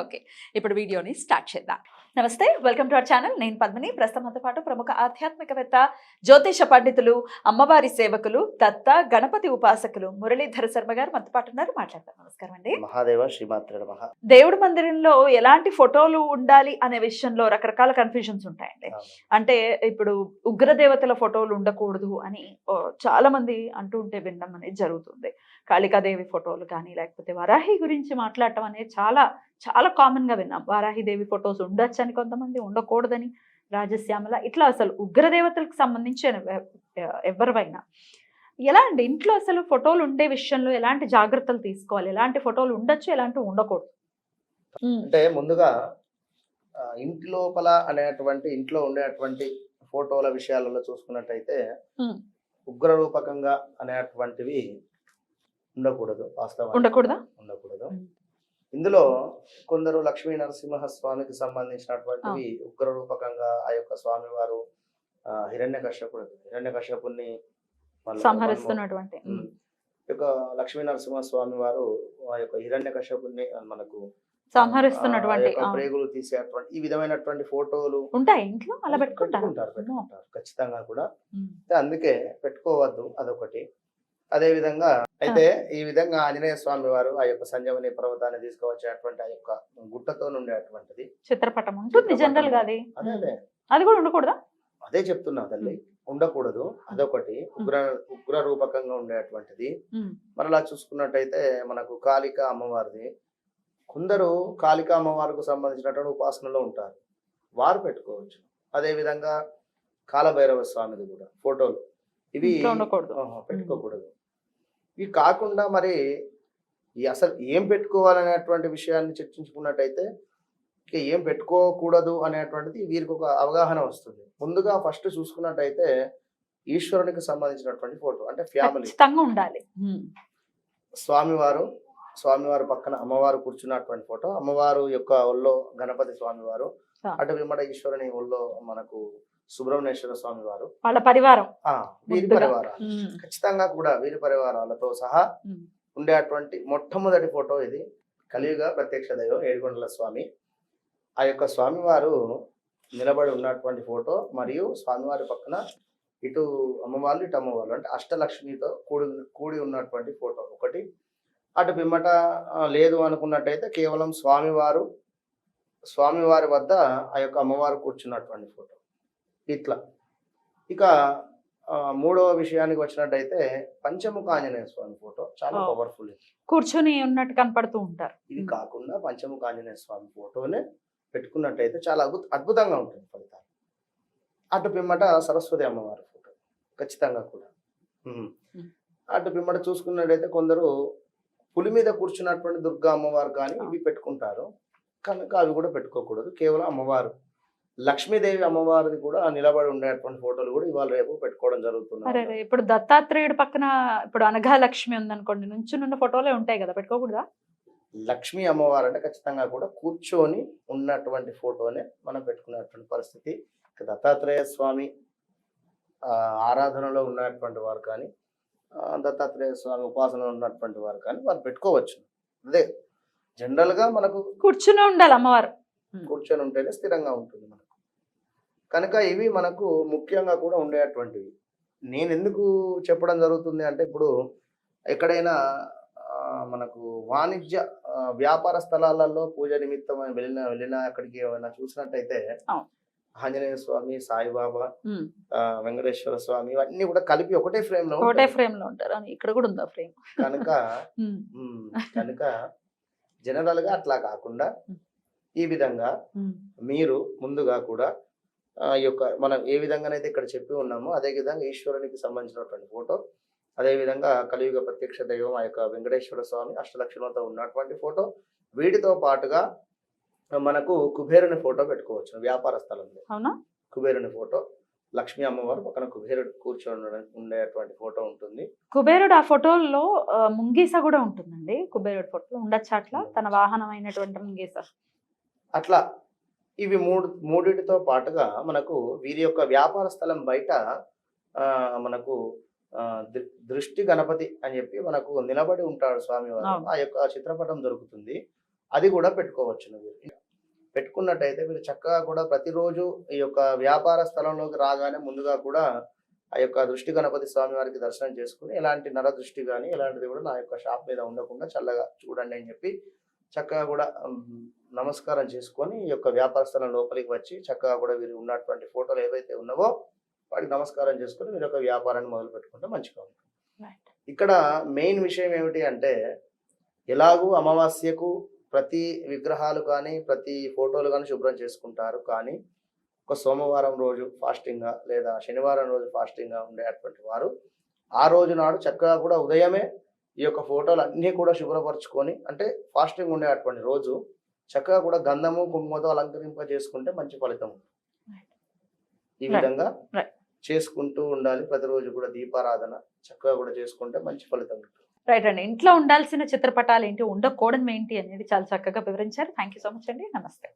Okay ఇప్పుడు వీడియోని start చేద్దాం. నమస్తే వెల్కమ్ టు అవర్ ఛానల్. నేను పద్మిని. ప్రస్తుతంతో పాటు ప్రముఖ ఆధ్యాత్మికవేత్త జ్యోతిష పండితులు అమ్మవారి సేవకులు దత్త గణపతి ఉపాసకులు మురళీధర శర్మ గారు మనతో పాటు ఉన్నారు. మాట్లాడతారు నమస్కారం అండి. మహాదేవ శ్రీమాత్ర దేవుడి మందిరంలో ఎలాంటి ఫోటోలు ఉండాలి అనే విషయంలో రకరకాల కన్ఫ్యూజన్స్ ఉంటాయండి. అంటే ఇప్పుడు ఉగ్రదేవతల ఫోటోలు ఉండకూడదు అని చాలా మంది అంటూ ఉంటే వినడం అనేది జరుగుతుంది. కాళికాదేవి ఫోటోలు కానీ లేకపోతే వరాహి గురించి మాట్లాడటం అనేది చాలా చాలా కామన్గా విన్నాం. వారాహిదేవి ఫొటోస్ ఉండొచ్చు అని కొంతమంది ఉండకూడదని రాజశ్యామల ఇట్లా అసలు ఉగ్రదేవతలకు సంబంధించిన ఎవ- ఎవరివైనా. ఎలా అండి? ఇంట్లో అసలు ఫోటోలు ఉండే విషయంలో ఎలాంటి జాగ్రత్తలు తీసుకోవాలి? ఎలాంటి ఫోటోలు ఉండొచ్చు ఎలాంటి ఉండకూడదు? అంటే ముందుగా ఇంటి లోపల అనేటువంటి ఇంట్లో ఉండేటువంటి ఫోటోల విషయాలలో చూసుకున్నట్టయితే ఉమ్. ఉగ్ర రూపకంగా అనేటువంటివి ఉండకూడదు వాస్తవం ఉండకూడదా? ఉండకూడదు. ఇందులో కొందరు లక్ష్మీ నరసింహ స్వామికి సంబంధించినటువంటివి ఉగ్ర రూపకంగా ఆ యొక్క స్వామి వారు హిరణ్య కశ్యపుడు హిరణ్య సంహరిస్తున్నటువంటి యొక్క లక్ష్మీ నరసింహ స్వామి వారు ఆ యొక్క హిరణ్య కశ్యపుని మనకు సంహరిస్తున్నటువంటి ప్రేగులు తీసేటువంటి ఈ విధమైనటువంటి ఫోటోలు ఉంటాయి ఇంట్లో అలా పెట్టుకుంటారు పెట్టుకుంటారు? ఖచ్చితంగా కూడా. అందుకే పెట్టుకోవద్దు అదొకటి. అదే విధంగా అయితే ఈ విధంగా ఆంజనేయ స్వామి వారు ఆ యొక్క సంజమని పర్వతాన్ని తీసుకువచ్చేటువంటి ఆ యొక్క గుట్టతో ఉండేటువంటిది చిత్రపటం ఉంటుంది. జనరల్గా అది. అదే అదే. కూడా ఉండకూడదా? అదే చెప్తున్నా తల్లి ఉండకూడదు. అదొకటి. ఉగ్ర ఉగ్ర రూపకంగా ఉండేటువంటిది మరలా చూసుకున్నట్టయితే మనకు కాళిక అమ్మవారిది. కొందరు కాళిక అమ్మవారికి సంబంధించినటువంటి ఉపాసనలో ఉంటారు. వారు పెట్టుకోవచ్చు. అదే విధంగా కాలభైరవ స్వామిది కూడా ఫోటోలు. ఇవి ఉండకూడదు. పెట్టుకోకూడదు. ఇవి కాకుండా మరి ఈ అసలు ఏం పెట్టుకోవాలనేటువంటి విషయాన్ని చర్చించుకున్నట్టయితే ఇక ఏం పెట్టుకోకూడదు అనేటువంటిది వీరికి ఒక అవగాహన వస్తుంది. ముందుగా ఫస్ట్ చూసుకున్నట్టయితే ఈశ్వరునికి సంబంధించినటువంటి ఫోటో అంటే ఫ్యామిలీ. ఉండాలి. స్వామివారు స్వామివారు పక్కన అమ్మవారు కూర్చున్నటువంటి ఫోటో. అమ్మవారు యొక్క ఒళ్ళో గణపతి స్వామివారు. అటు విమ్మడ ఈశ్వరుని ఒళ్ళో మనకు సుబ్రహ్మణ్యేశ్వర స్వామి వారు వాళ్ళ పరివారం. ఆ వీరి. పరివారాలు. ఖచ్చితంగా కూడా వీరి పరివారాలతో సహా ఉండేటువంటి మొట్టమొదటి ఫోటో ఇది. కలియుగ ప్రత్యక్ష దైవం ఏడుగొండల స్వామి. ఆ యొక్క స్వామివారు నిలబడి ఉన్నటువంటి ఫోటో మరియు స్వామివారి పక్కన ఇటు అమ్మవాళ్ళు ఇటు అమ్మవాళ్ళు అంటే అష్టలక్ష్మితో కూడి కూడి ఉన్నటువంటి ఫోటో ఒకటి. అటు పిమ్మట లేదు అనుకున్నట్టయితే కేవలం స్వామివారు స్వామివారి వద్ద ఆ యొక్క అమ్మవారు కూర్చున్నటువంటి ఫోటో. ఇట్లా. ఇక మూడవ విషయానికి వచ్చినట్టయితే పంచముఖ ఆంజనేయ స్వామి ఫోటో చాలా. పవర్ఫుల్ కూర్చొని ఉన్నట్టు కనపడుతూ ఉంటారు. ఇది కాకుండా పంచముఖ ఆంజనేయ స్వామి ఫోటోనే పెట్టుకున్నట్టయితే చాలా అద్భుత అద్భుతంగా ఉంటుంది ఫలితాలు. అటు పిమ్మట సరస్వతి అమ్మవారి ఫోటో ఖచ్చితంగా కూడా. అటు పిమ్మట చూసుకున్నట్టయితే కొందరు పులి మీద కూర్చున్నటువంటి దుర్గా అమ్మవారు కానీ ఇవి పెట్టుకుంటారు. కనుక అవి కూడా పెట్టుకోకూడదు. కేవలం అమ్మవారు. లక్ష్మీదేవి అమ్మవారిది కూడా నిలబడి ఉండేటువంటి ఫోటోలు కూడా ఇవాళ రేపు పెట్టుకోవడం జరుగుతుంది ఇప్పుడు దత్తాత్రేయుడు పక్కన ఇప్పుడు అనఘా లక్ష్మి ఉందనుకోండి నుంచున్న ఫోటోలే ఉంటాయి కదా పెట్టుకోకూడదా? లక్ష్మీ అమ్మవారు అంటే ఖచ్చితంగా కూడా కూర్చొని ఉన్నటువంటి ఫోటోనే మనం పెట్టుకున్నటువంటి పరిస్థితి. దత్తాత్రేయ స్వామి ఆరాధనలో ఉన్నటువంటి వారు కానీ దత్తాత్రేయ స్వామి ఉపాసనలో ఉన్నటువంటి వారు కానీ వారు పెట్టుకోవచ్చు. అదే జనరల్గా మనకు కూర్చుని ఉండాలి అమ్మవారు. కూర్చొని ఉంటేనే స్థిరంగా ఉంటుంది మనకు. కనుక ఇవి మనకు ముఖ్యంగా కూడా ఉండేటువంటివి నేను ఎందుకు చెప్పడం జరుగుతుంది అంటే ఇప్పుడు ఎక్కడైనా మనకు వాణిజ్య వ్యాపార స్థలాలలో పూజ నిమిత్తం వెళ్ళిన వెళ్ళిన అక్కడికి ఏమైనా చూసినట్టయితే. ఆంజనేయ స్వామి సాయిబాబా వెంకటేశ్వర స్వామి ఇవన్నీ కూడా కలిపి ఒకటే ఫ్రేమ్లో ఒకటే. ఫ్రేమ్లో ఉంటారు. అని ఇక్కడ కూడా ఉందా ఫ్రేమ్? కనుక కనుక జనరల్గా అట్లా కాకుండా ఈ విధంగా మీరు ముందుగా కూడా ఆ ఈ యొక్క మనం ఏ విధంగానైతే ఇక్కడ చెప్పి ఉన్నామో అదే విధంగా ఈశ్వరునికి సంబంధించినటువంటి ఫోటో అదే విధంగా కలియుగ ప్రత్యక్ష దైవం ఆ యొక్క వెంకటేశ్వర స్వామి అష్టలక్షణంతో ఉన్నటువంటి ఫోటో వీటితో పాటుగా మనకు కుబేరుని ఫోటో పెట్టుకోవచ్చు వ్యాపార స్థలంలో. అవునా? కుబేరుని ఫోటో. లక్ష్మీ అమ్మవారు పక్కన కుబేరుడు కూర్చొని ఉండ- ఉండేటువంటి ఫోటో ఉంటుంది. కుబేరుడు ఆ ఫోటోల్లో ఆ, ముంగీస కూడా ఉంటుందండి. కుబేరుడు ఫోటోలో ఉండొచ్చు అట్లా? తన వాహనం అయినటువంటి ముంగీస. అట్లా ఇవి మూడు మూడిటితో పాటుగా మనకు వీరి యొక్క వ్యాపార స్థలం బయట ఆ, మనకు ఆ, దృ- దృష్టి గణపతి అని చెప్పి మనకు నిలబడి ఉంటాడు అవును. ఆ యొక్క చిత్రపటం దొరుకుతుంది. అది కూడా పెట్టుకోవచ్చు వీరు పెట్టుకున్నట్టయితే వీరు చక్కగా కూడా ప్రతిరోజు ఈ యొక్క వ్యాపార స్థలంలోకి రాగానే ముందుగా కూడా ఆ యొక్క దృష్టి గణపతి స్వామి వారికి దర్శనం చేసుకుని ఎలాంటి నర దృష్టి కానీ ఎలాంటిది కూడా నా యొక్క షాప్ మీద ఉండకుండా చల్లగా చూడండి అని చెప్పి చక్కగా కూడా నమస్కారం చేసుకొని ఈ యొక్క వ్యాపార స్థలం లోపలికి వచ్చి చక్కగా కూడా వీరు ఉన్నటువంటి ఫోటోలు ఏవైతే ఉన్నావో వాటికి నమస్కారం చేసుకొని మీరు యొక్క వ్యాపారాన్ని మొదలు పెట్టుకుంటే మంచిగా ఉంటుంది. ఇక్కడ మెయిన్ విషయం ఏమిటి అంటే ఎలాగూ అమావాస్యకు ప్రతి విగ్రహాలు కానీ ప్రతి ఫోటోలు కానీ శుభ్రం చేసుకుంటారు కానీ ఒక సోమవారం రోజు ఫాస్టింగ్గా లేదా శనివారం రోజు ఫాస్టింగ్గా ఉండేటువంటి వారు ఆ రోజు నాడు చక్కగా కూడా ఉదయమే ఈ యొక్క ఫోటోలు అన్నీ కూడా శుభ్రపరచుకొని అంటే ఫాస్టింగ్ ఉండేటువంటి రోజు చక్కగా కూడా గంధము కుంకుమతో అలంకరింప చేసుకుంటే మంచి ఫలితం ఉంటుంది. ఈ. విధంగా. చేసుకుంటూ ఉండాలి ప్రతిరోజు కూడా దీపారాధన చక్కగా కూడా చేసుకుంటే మంచి ఫలితం ఉంటుంది రైట్ అండి. ఇంట్లో ఉండాల్సిన చిత్రపటాలు ఏంటి ఉండకూడదు ఏంటి అనేది చాలా చక్కగా వివరించారు. థ్యాంక్ యూ సో మచ్ అండి. నమస్తే.